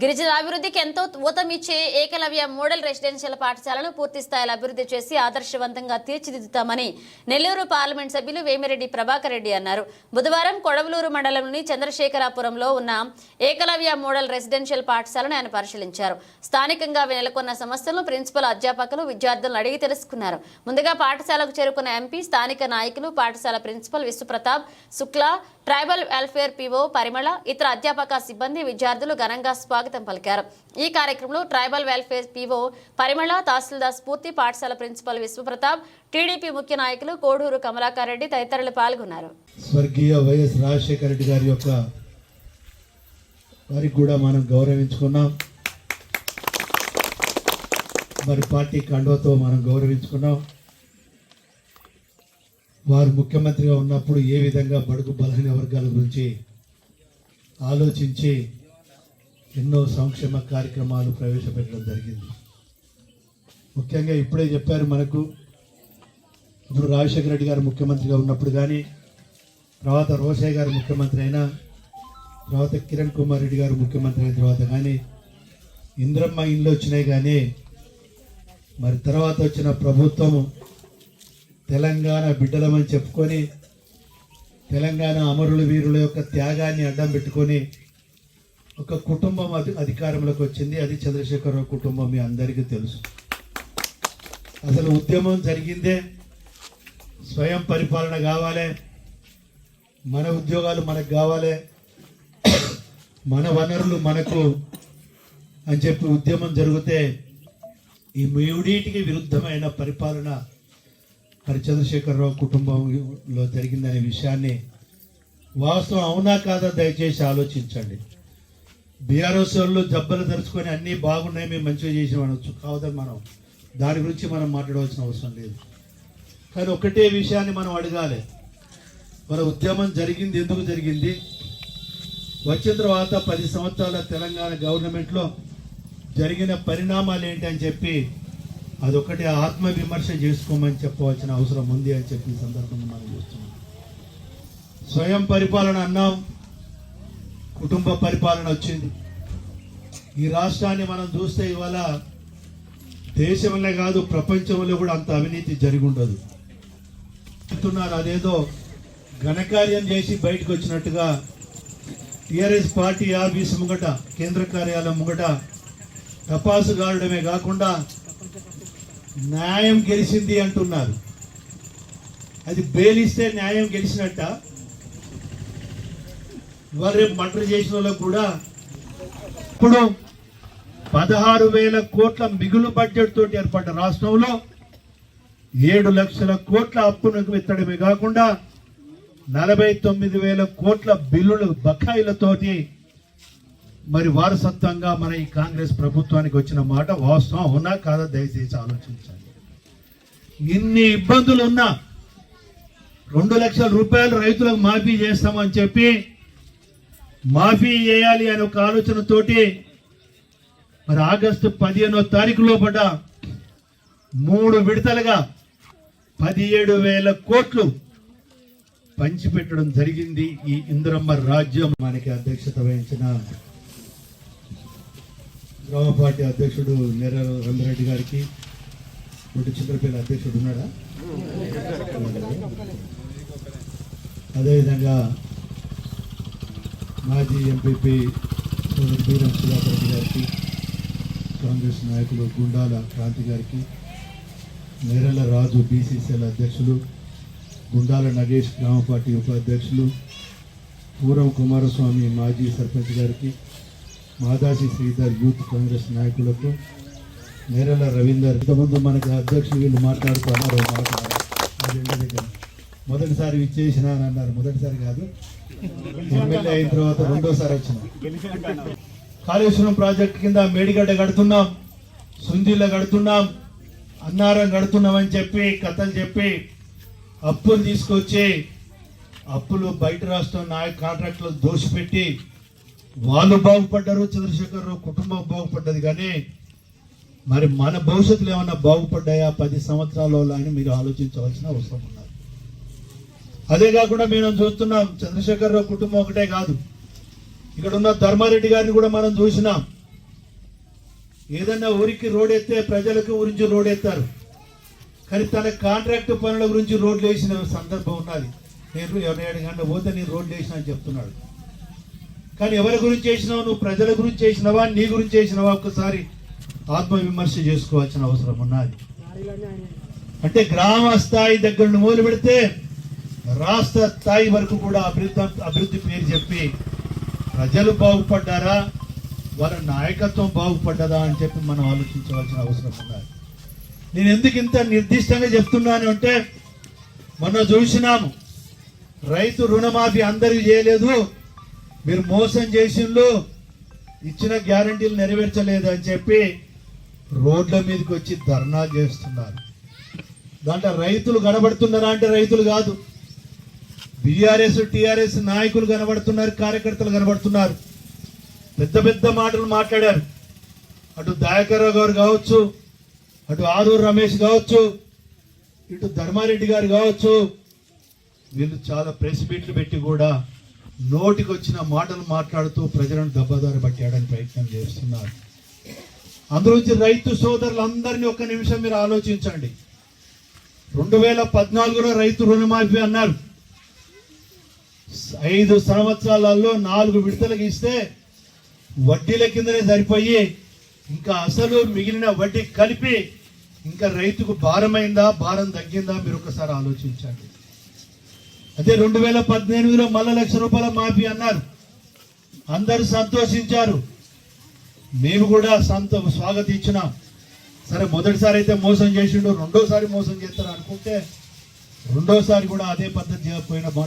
గిరిజన అభివృద్ధికి ఎంతో ఊతమిచ్చే ఏకలవ్య మోడల్ రెసిడెన్షియల్ పాఠశాలను పూర్తి స్థాయిలో అభివృద్ధి చేసి ఆదర్శవంతంగా తీర్చిదిద్దుతామని నెల్లూరు పార్లమెంట్ సభ్యులు వేమిరెడ్డి ప్రభాకర్ రెడ్డి అన్నారు. బుధవారం కొడవలూరు మండలంలోని చంద్రశేఖరాపురంలో ఉన్న ఏకలవ్య మోడల్ రెసిడెన్షియల్ పాఠశాలను ఆయన పరిశీలించారు. స్థానికంగా నెలకొన్న సమస్యలను ప్రిన్సిపల్ అధ్యాపకులు విద్యార్థులను అడిగి తెలుసుకున్నారు. ముందుగా పాఠశాలకు చేరుకున్న ఎంపీ స్థానిక నాయకులు పాఠశాల principal Vishwapratap Shukla tribal welfare PO Parimala ఇతర అధ్యాపక సిబ్బంది విద్యార్థులు ఘనంగా స్వాగతం పలికారు. ఈ కార్యక్రమంలో tribal welfare PO Parimala tahsildar Spoorthi పాఠశాల ప్రిన్సిపల్ విశ్వప్రతాప్ టీడీపీ ముఖ్య నాయకులు కోడూరు కమలాకర్ రెడ్డి తదితరులు పాల్గొన్నారు. స్వర్గీయ వైఎస్ రాజశేఖర రెడ్డి గారి యొక్క వారికి కూడా మనం గౌరవించుకున్నాం. మరి పార్టీ కండవతో మనం గౌరవించుకున్నాం. వారు ముఖ్యమంత్రిగా ఉన్నప్పుడు ఏ విధంగా బడుగు బలహీన వర్గాల గురించి ఆలోచించి ఎన్నో సంక్షేమ కార్యక్రమాలు ప్రవేశపెట్టడం జరిగింది. ముఖ్యంగా ఇప్పుడే చెప్పారు మనకు ఇప్పుడు రాజశేఖర రెడ్డి గారు ముఖ్యమంత్రిగా ఉన్నప్పుడు కానీ తర్వాత రోషయ్య గారు ముఖ్యమంత్రి అయినా తర్వాత కిరణ్ కుమార్ రెడ్డి గారు ముఖ్యమంత్రి అయిన తర్వాత కానీ ఇంద్రమ్మ ఇండ్లు వచ్చినాయి కానీ మరి తర్వాత వచ్చిన ప్రభుత్వము తెలంగాణ బిడ్డలమని చెప్పుకొని తెలంగాణ అమరుల వీరుల యొక్క త్యాగాన్ని అడ్డం పెట్టుకొని ఒక కుటుంబం అది అధికారంలోకి వచ్చింది. అది చంద్రశేఖరరావు కుటుంబం మీ అందరికీ తెలుసు. అసలు ఉద్యమం జరిగిందే స్వయం పరిపాలన కావాలి మన ఉద్యోగాలు మనకు కావాలి మన వనరులు మనకు అని చెప్పి ఉద్యమం జరిగితే ఈ మూడింటికి విరుద్ధమైన పరిపాలన మరి చంద్రశేఖరరావు కుటుంబంలో జరిగిందనే విషయాన్ని వాస్తవం అవునా కాదా దయచేసి ఆలోచించండి. బీఆర్ఎస్ వాళ్ళు జబ్బలు తెరుచుకొని అన్నీ బాగున్నాయి మేము మంచిగా చేసిన అనొచ్చు. కావద్దు మనం దాని గురించి మనం మాట్లాడవలసిన అవసరం లేదు. కానీ ఒకటే విషయాన్ని మనం అడగాలి. మన ఉద్యమం జరిగింది ఎందుకు జరిగింది? వచ్చిన తర్వాత పది సంవత్సరాల తెలంగాణ గవర్నమెంట్లో జరిగిన పరిణామాలు ఏంటి అని చెప్పి అదొకటి ఆత్మ విమర్శ చేసుకోమని చెప్పవలసిన అవసరం ఉంది అని చెప్పి ఈ సందర్భంగా మనం చూస్తున్నాం. స్వయం పరిపాలన అన్నాం. కుటుంబ పరిపాలన వచ్చింది. ఈ రాష్ట్రాన్ని మనం చూస్తే ఇవాళ దేశంలో కాదు ప్రపంచంలో కూడా అంత అవినీతి జరిగి ఉండదు చెప్తున్నారు అదేదో ఘనకార్యం చేసి బయటకు వచ్చినట్టుగా టీఆర్ఎస్ పార్టీ ఆఫీస్ ముంగట కేంద్ర కార్యాలయం ముంగట టపాసు గాడమే కాకుండా న్యాయం గెలిచింది అంటున్నారు. అది బెయిలిస్తే న్యాయం గెలిచినట్ట. ఇవాళ రేపు మర్డర్ చేసిన వాళ్ళకు కూడా ఇప్పుడు పదహారు వేల కోట్ల మిగులు బడ్జెట్ తోటి ఏర్పడ్డ రాష్ట్రంలో ఏడు లక్షల కోట్ల అప్పును ఎత్తడమే కాకుండా నలభై తొమ్మిది వేల కోట్ల బిల్లులు బకాయిలతోటి మరి వారసత్వంగా మన ఈ కాంగ్రెస్ ప్రభుత్వానికి వచ్చిన మాట వాస్తవం అవునా కాదా దయచేసి ఆలోచించండి. ఇన్ని ఇబ్బందులు ఉన్నా రెండు లక్షల రూపాయలు రైతులకు మాఫీ చేస్తామని చెప్పి మాఫీ చేయాలి అనే ఒక ఆలోచనతోటి మరి ఆగస్టు పదిహేనో తారీఖు లోపల మూడు విడతలుగా పదిహేడు వేల కోట్లు పంచిపెట్టడం జరిగింది ఈ ఇంద్రమ్మ రాజ్యం మనకి అధ్యక్షత వహించిన గ్రామ పార్టీ అధ్యక్షుడు నెర్ర రంగారెడ్డి గారికి ఒకటి చిత్రపల్లి అధ్యక్షుడు ఉన్నాడా? అదేవిధంగా మాజీ ఎంపీపీ బీరం సుధాకర్ రెడ్డి గారికి కాంగ్రెస్ నాయకులు గుండాల క్రాంతి గారికి నేరల రాజు బీసీసీఎల్ అధ్యక్షులు గుండాల నగేష్ గ్రామ పార్టీ ఉపాధ్యక్షులు పూరం కుమారస్వామి మాజీ సర్పంచ్ గారికి మాదాసి శ్రీధర్ యూత్ కాంగ్రెస్ నాయకులకు నేరల రవీందర్ ఇంతకుముందు మనకి అధ్యక్షులు వీళ్ళు మాట్లాడుతున్నారు మాట్లాడారు దగ్గర మొదటిసారి ఇచ్చేసిన అని అన్నారు. మొదటిసారి కాదు. ఎమ్మెల్యే అయిన తర్వాత రెండోసారి వచ్చిన. కాళేశ్వరం ప్రాజెక్ట్ కింద మేడిగడ్డ కడుతున్నాం సుందీల కడుతున్నాం అన్నారం కడుతున్నామని చెప్పి కథలు చెప్పి అప్పులు తీసుకొచ్చి అప్పులు బయట రాష్ట్రం నాయక కాంట్రాక్టులు దోషిపెట్టి వాళ్ళు బాగుపడ్డారు చంద్రశేఖరరావు కుటుంబం బాగుపడ్డది కానీ మరి మన భవిష్యత్తులో ఏమన్నా బాగుపడ్డాయా? పది సంవత్సరాలలో అని మీరు ఆలోచించవలసిన అవసరం ఉన్నారు అదే కాకుండా మేము చూస్తున్నాం చంద్రశేఖరరావు కుటుంబం ఒకటే కాదు. ఇక్కడ ఉన్న ధర్మారెడ్డి గారిని కూడా మనం చూసినాం. ఏదన్నా ఊరికి రోడ్ ఎత్తే ప్రజలకు గురించి రోడ్ ఎత్తారు. కానీ తన కాంట్రాక్ట్ పనుల గురించి రోడ్లు వేసిన సందర్భం ఉన్నది. నేను ఎవరి గంటల పోతే నేను రోడ్లు వేసిన అని చెప్తున్నాడు. కానీ ఎవరి గురించి చేసినావు? నువ్వు ప్రజల గురించి చేసినవా? నీ గురించి చేసినవా? ఒక్కసారి ఆత్మవిమర్శ చేసుకోవాల్సిన అవసరం ఉన్నది. అంటే గ్రామ స్థాయి దగ్గర నుండి మొదలు పెడితే రాష్ట్ర స్థాయి వరకు కూడా అభివృద్ధి అభివృద్ధి పేరు చెప్పి ప్రజలు బాగుపడ్డారా? వాళ్ళ నాయకత్వం బాగుపడ్డదా అని చెప్పి మనం ఆలోచించవలసిన అవసరం ఉన్నది. నేను ఎందుకు ఇంత నిర్దిష్టంగా చెప్తున్నాను అంటే మొన్న చూసినాము. రైతు రుణమాఫీ అందరికీ చేయలేదు. మీరు మోసం చేసిండ్రు ఇచ్చిన గ్యారంటీలు నెరవేర్చలేదు అని చెప్పి రోడ్ల మీదకి వచ్చి ధర్నా చేస్తున్నారు. దాంట్లో రైతులు కనబడుతున్నారా అంటే రైతులు కాదు. బీఆర్ఎస్ టీఆర్ఎస్ నాయకులు కనబడుతున్నారు కార్యకర్తలు కనబడుతున్నారు. పెద్ద పెద్ద మాటలు మాట్లాడారు. అటు దయాకర్రావు గారు కావచ్చు అటు ఆరూరు రమేష్ కావచ్చు ఇటు ధర్మారెడ్డి గారు కావచ్చు వీళ్ళు చాలా ప్రెస్ మీట్లు పెట్టి కూడా నోటికి వచ్చిన మాటలు మాట్లాడుతూ ప్రజలను దెబ్బదారి పట్టేయడానికి ప్రయత్నం చేస్తున్నారు. అందులోంచి రైతు సోదరులందరినీ ఒక్క నిమిషం మీరు ఆలోచించండి. రెండు వేల పద్నాలుగులో రైతు రుణమాఫీ అన్నారు. ఐదు సంవత్సరాలలో నాలుగు విడతలకు ఇస్తే వడ్డీల కిందనే సరిపోయి ఇంకా అసలు మిగిలిన వడ్డీ కలిపి ఇంకా రైతుకు భారమైందా భారం తగ్గిందా మీరు ఒకసారి ఆలోచించండి. అదే రెండు వేల పద్దెనిమిదిలో మళ్ళా లక్ష రూపాయల మాఫీ అన్నారు. అందరూ సంతోషించారు. మేము కూడా సంత స్వాగతించినాం సరే మొదటిసారి అయితే మోసం చేసిండు రెండోసారి మోసం చేస్తారు అనుకుంటే రెండోసారి కూడా అదే పద్ధతి పోయిన మాట